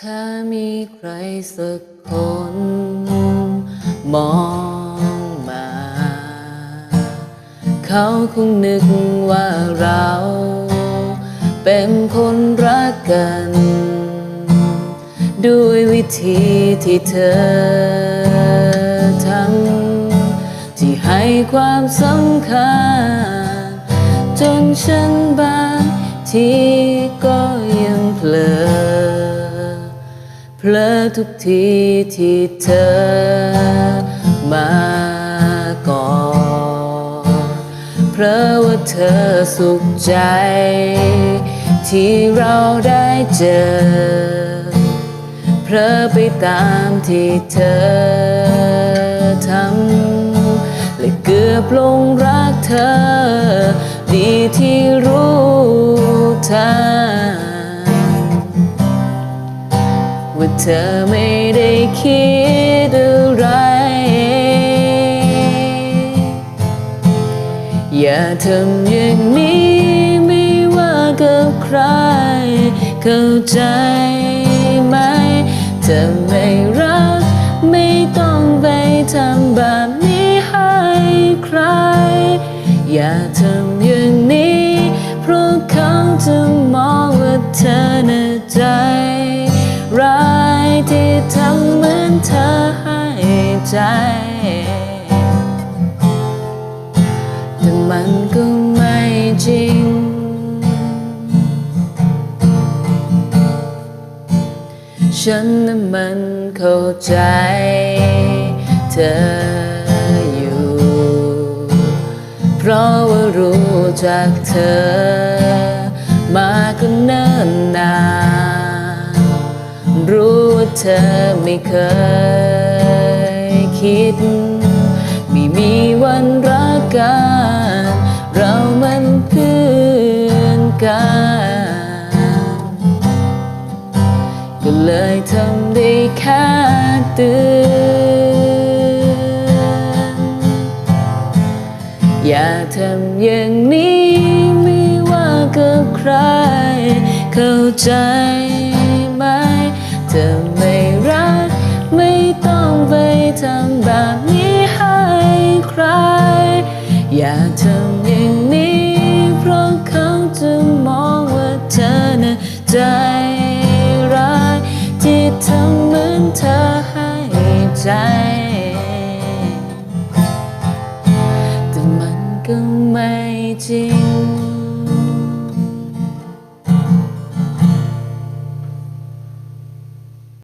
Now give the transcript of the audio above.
ถ้ามีใครสักคน มองมา เขาคงนึกว่าเรา เป็นคนรักกัน ด้วยวิธีที่เธอทำที่ให้ความสำคัญ จนฉันบางทีก็ย ผลอทุกทีที่เธอมาก่อนเพราะว่าเธอสุขใจ ที่เราได้เจอ เพลอไปตามที่เธอทำและเกือบลงรักเธอ ดีที่รู้ทัน เธอไม่ได้คิดอะไร อย่าทำอย่างนี้ไม่ว่ากับใคร เข้าใจไหมเธอไม่รัก ไม่ต้องไปทำแบบนี้ให้ใคร อย่าทำอย่างนี้ เพราะเขาจะมองว่าเธอน่ะใจร้าย ใจ แต่มันก็ไม่จริง ฉันนั้นมันเข้าใจเธออยู่ เพราะว่ารู้จักเธอ มาก็เนิ่นนานรู้ว่าเธอไม่เคย คิด ไม่มีวันรักกัน เรามันเพื่อนกัน ก็เลยทำได้แค่เตือนอย่าทำอย่างนี้ไม่ว่ากับใครเข้าใจ ทำแบบนี้ให้ใคร อยากทำอย่างนี้ เพราะเขาจะมองว่าเธอน่ะใจร้ายที่ทำเหมือนเธอให้ใจ แต่มันก็ไม่จริง